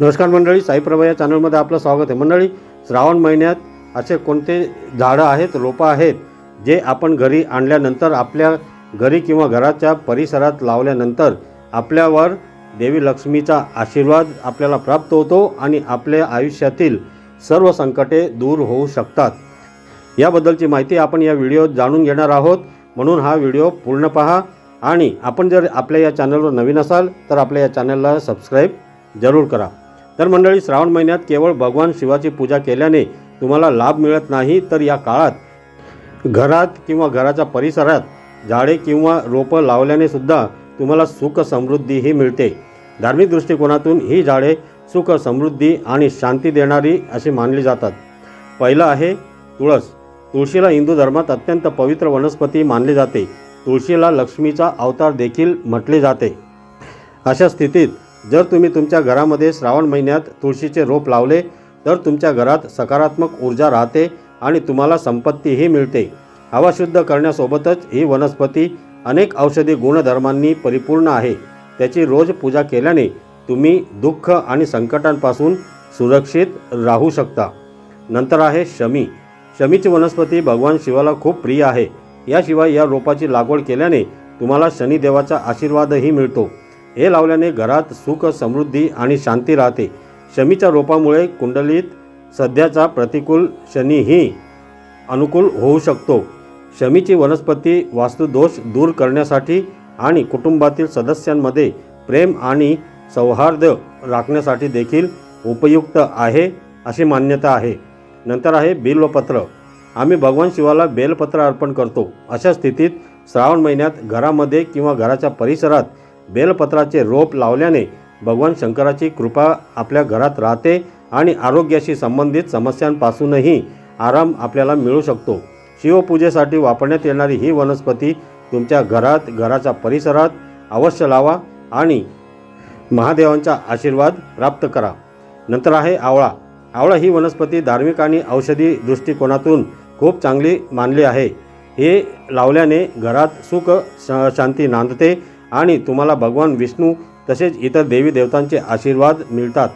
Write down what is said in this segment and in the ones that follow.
नमस्कार मंडळी साईप्रभा या चॅनलमध्ये आपलं स्वागत आहे. मंडळी श्रावण महिन्यात असे कोणते झाडं आहेत रोपं आहेत जे आपण घरी आणल्यानंतर आपल्या घरी किंवा घराच्या परिसरात लावल्यानंतर आपल्यावर देवी लक्ष्मीचा आशीर्वाद आपल्याला प्राप्त होतो आणि आपल्या आयुष्यातील सर्व संकटे दूर होऊ शकतात. याबद्दलची माहिती आपण या व्हिडिओत जाणून घेणार आहोत. म्हणून हा व्हिडिओ पूर्ण पहा आणि आपण जर आपल्या या चॅनलवर नवीन असाल तर आपल्या या चॅनलला सबस्क्राईब जरूर करा. तर मंडळी श्रावण महिन्यात केवळ भगवान शिवाची पूजा केल्याने तुम्हाला लाभ मिळत नाही तर या काळात घरात किंवा घराच्या परिसरात झाडे किंवा रोपं लावल्याने सुद्धा तुम्हाला सुख समृद्धीही मिळते. धार्मिक दृष्टिकोनातून ही झाडे सुख समृद्धी आणि शांती देणारी अशी मानली जातात. पहिलं आहे तुळस. तुळशीला हिंदू धर्मात अत्यंत पवित्र वनस्पती मानली जाते. तुळशीला लक्ष्मीचा अवतार देखील म्हटले जाते. अशा स्थितीत जर तुम्ही तुमच्या घरामध्ये श्रावण महिन्यात तुळशीचे रोप लावले तर तुमच्या घरात सकारात्मक ऊर्जा राहते आणि तुम्हाला संपत्तीही मिळते. हवा शुद्ध करण्यासोबतच ही वनस्पती अनेक औषधी गुणधर्मांनी परिपूर्ण आहे. त्याची रोज पूजा केल्याने तुम्ही दुःख आणि संकटांपासून सुरक्षित राहू शकता. नंतर आहे शमी. शमीची वनस्पती भगवान शिवाला खूप प्रिय आहे. याशिवाय या रोपाची लागवड केल्याने तुम्हाला शनिदेवाचा आशीर्वादही मिळतो. हे लावल्याने घरात सुख समृद्धी आणि शांती राहते. शमीच्या रोपामुळे कुंडलीत सध्याचा प्रतिकूल शनीही अनुकूल होऊ शकतो. शमीची वनस्पती वास्तुदोष दूर करण्यासाठी आणि कुटुंबातील सदस्यांमध्ये प्रेम आणि सौहार्द राखण्यासाठी देखील उपयुक्त आहे अशी मान्यता आहे. नंतर आहे बिल्वपत्र. आम्ही भगवान शिवाला बेलपत्र अर्पण करतो. अशा स्थितीत श्रावण महिन्यात घरामध्ये किंवा घराच्या परिसरात बेलपत्राचे रोप लावल्याने भगवान शंकराची कृपा आपल्या घरात राहते आणि आरोग्याशी संबंधित समस्यांपासूनही आराम आपल्याला मिळू शकतो. शिवपूजेसाठी वापरण्यात येणारी ही वनस्पती तुमच्या घरात घराच्या परिसरात अवश्य लावा आणि महादेवांचा आशीर्वाद प्राप्त करा. नंतर आहे आवळा. आवळा ही वनस्पती धार्मिक आणि औषधी दृष्टिकोनातून खूप चांगली मानली आहे. हे लावल्याने घरात सुख श- शांती नांदते आणि तुम्हाला भगवान विष्णू तसेच इतर देवी देवतांचे आशीर्वाद मिळतात.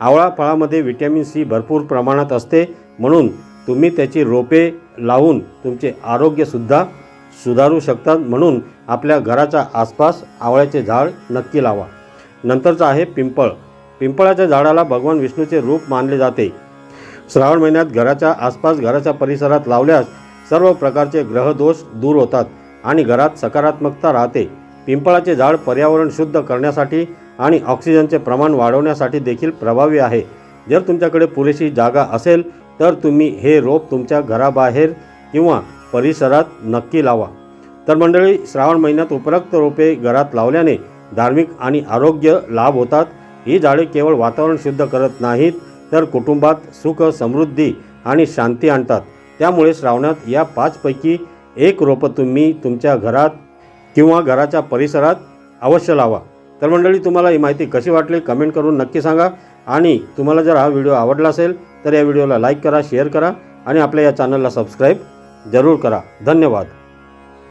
आवळा फळामध्ये व्हिटॅमिन सी भरपूर प्रमाणात असते. म्हणून तुम्ही त्याची रोपे लावून तुमचे आरोग्यसुद्धा सुधारू शकतात. म्हणून आपल्या घराच्या आसपास आवळ्याचे झाड नक्की लावा. नंतरचं आहे पिंपळ. पिंपळाच्या झाडाला भगवान विष्णूचे रूप मानले जाते. श्रावण महिन्यात घराच्या आसपास घराच्या परिसरात लावल्यास सर्व प्रकारचे ग्रहदोष दूर होतात आणि घरात सकारात्मकता राहते. पिंपळाचे झाड पर्यावरण शुद्ध करण्यासाठी आणि ऑक्सिजनचे प्रमाण वाढवण्यासाठी देखील प्रभावी आहे. जर तुमच्याकडे पुरेशी जागा असेल तर तुम्ही हे रोप तुमच्या घराबाहेर किंवा परिसरात नक्की लावा. तर मंडळी श्रावण महिन्यात उपरोक्त रोपे घरात लावल्याने धार्मिक आणि आरोग्य लाभ होतात. ही झाडे केवळ वातावरण शुद्ध करत नाहीत तर कुटुंबात सुख समृद्धी आणि शांती आणतात. त्यामुळे श्रावणात या पाचपैकी एक रोपं तुम्ही तुमच्या घरात किंवा घराच्या परिसरात अवश्य लावा. तर मंडळी तुम्हाला ही माहिती कशी वाटली कमेंट करून नक्की सांगा. आणि तुम्हाला जर हा व्हिडिओ आवडला असेल तर या व्हिडिओला लाईक करा शेअर करा आणि आपल्या या चॅनलला सबस्क्राईब जरूर करा. धन्यवाद.